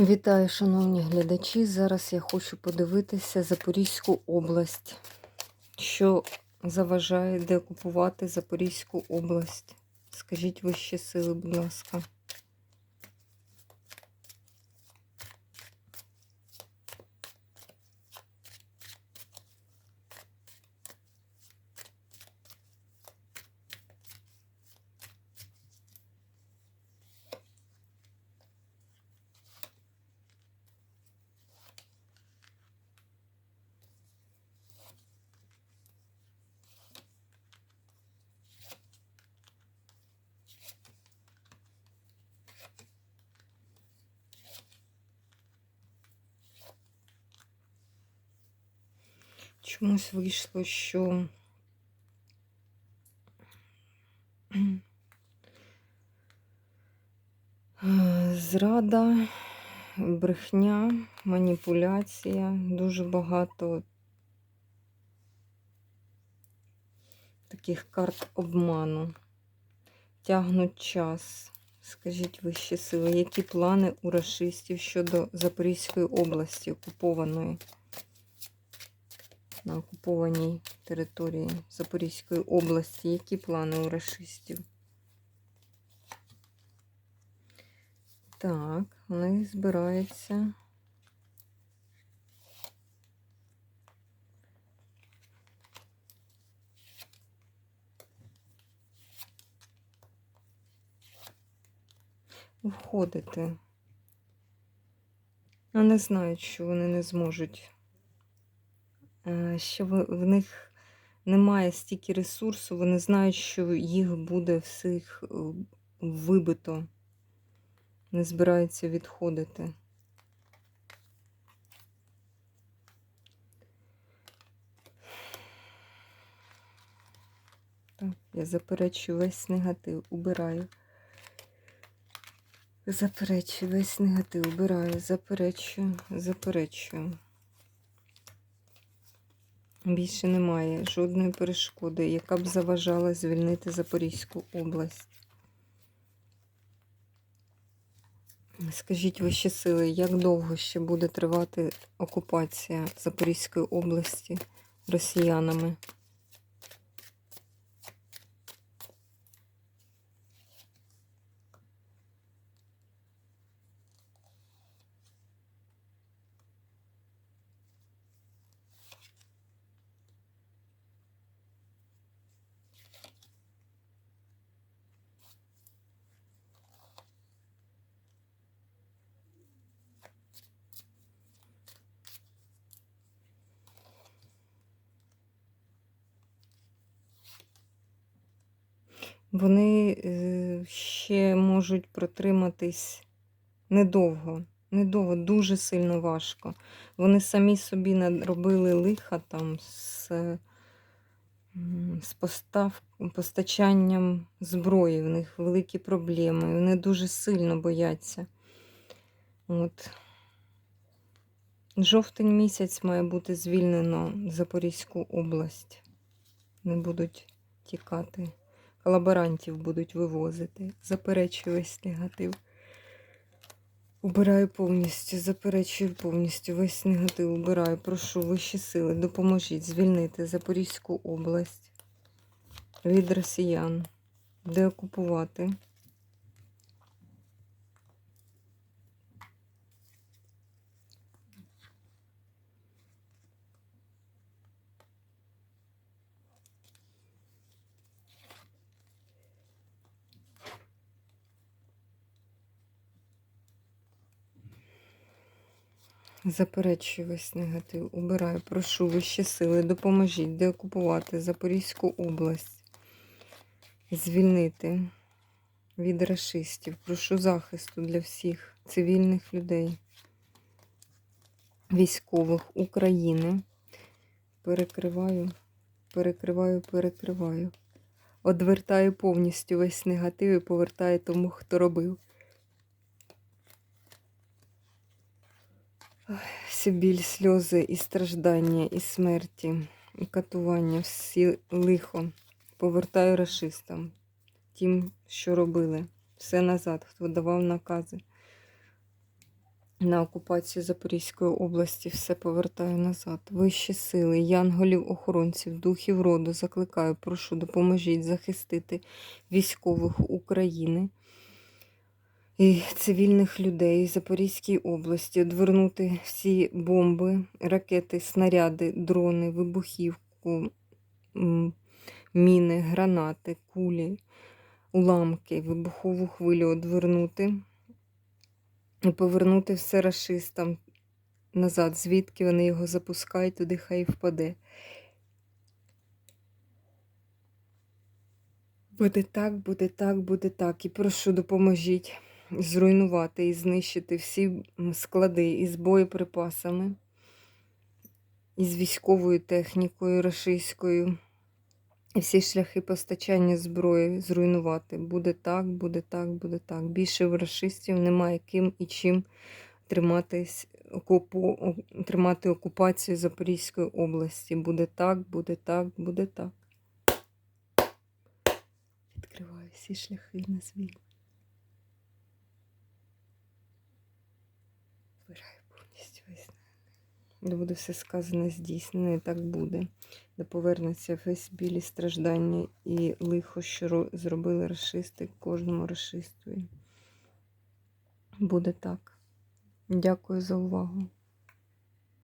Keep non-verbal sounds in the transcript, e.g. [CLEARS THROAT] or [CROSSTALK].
Вітаю, шановні глядачі. Зараз я хочу подивитися Запорізьку область. Що заважає деокупувати Запорізьку область? Скажіть вищі сили, будь ласка. Чомусь вийшло, що [CLEARS THROAT] зрада, брехня, маніпуляція, дуже багато таких карт обману. Тягнуть час. Скажіть вищі сили, які плани у расистів щодо Запорізької області окупованої? На окупованій території Запорізької області. Які плани у расистів? Так, вони збираються. Входити. А не знають, що вони не зможуть що в них немає стільки ресурсу, вони знають, що їх буде всіх е, вибито, не збираються відходити. Я заперечую весь негатив, убираю. Заперечую весь негатив, убираю, заперечую, заперечую. Більше немає жодної перешкоди, яка б заважала звільнити Запорізьку область. Скажіть вищі сили, як довго ще буде тривати окупація Запорізької області росіянами? Вони е, ще можуть протриматись недовго, недовго, дуже сильно важко. Вони самі собі наробили лиха там з з постав, постачанням зброї. В них великі проблеми. Вони дуже сильно бояться. От. Жовтень місяць має бути звільнено Запорізьку область. Не будуть тікати колаборантів будуть вивозити. Заперечую весь негатив. Убираю повністю, заперечую повністю весь негатив убираю. Прошу вищі сили, допоможіть звільнити Запорізьку область від росіян, деокупувати. Заперечую весь негатив. Убираю, прошу вищі сили, допоможіть деокупувати Запорізьку область, звільнити від расистів. Прошу захисту для всіх цивільних людей, військових України. Перекриваю, перекриваю, перекриваю. Одвертаю повністю весь негатив і повертаю тому, хто робив. Всі біль, сльози, і страждання, і смерті, і катування, всі лихо. Повертаю расистам, тим, що робили. Все назад, хто давав накази. на окупацію Запорізької області все повертаю назад. Вищі сили, янголів, охоронців, духів роду закликаю, прошу, допоможіть захистити військових України і цивільних людей Запорізькій області, одвернути всі бомби, ракети, снаряди, дрони, вибухівку, міни, гранати, кулі, уламки, вибухову хвилю одвернути і повернути все рашистам назад, звідки вони його запускають, туди хай впаде. Буде так, буде так, буде так. І прошу, допоможіть зруйнувати і знищити всі склади із боєприпасами, із військовою технікою рашистською. І всі шляхи постачання зброї зруйнувати. Буде так, буде так, буде так. Більше в рашистів немає ким і чим триматись, окупу, тримати окупацію Запорізької області. Буде так, буде так, буде так. Відкриваю всі шляхи на звільнення. Збираю повністю весь. Де буде все сказане здійснене, і так буде. Де повернеться весь білі страждання і лихо, що зробили расисти кожному расисту. Буде так. Дякую за увагу.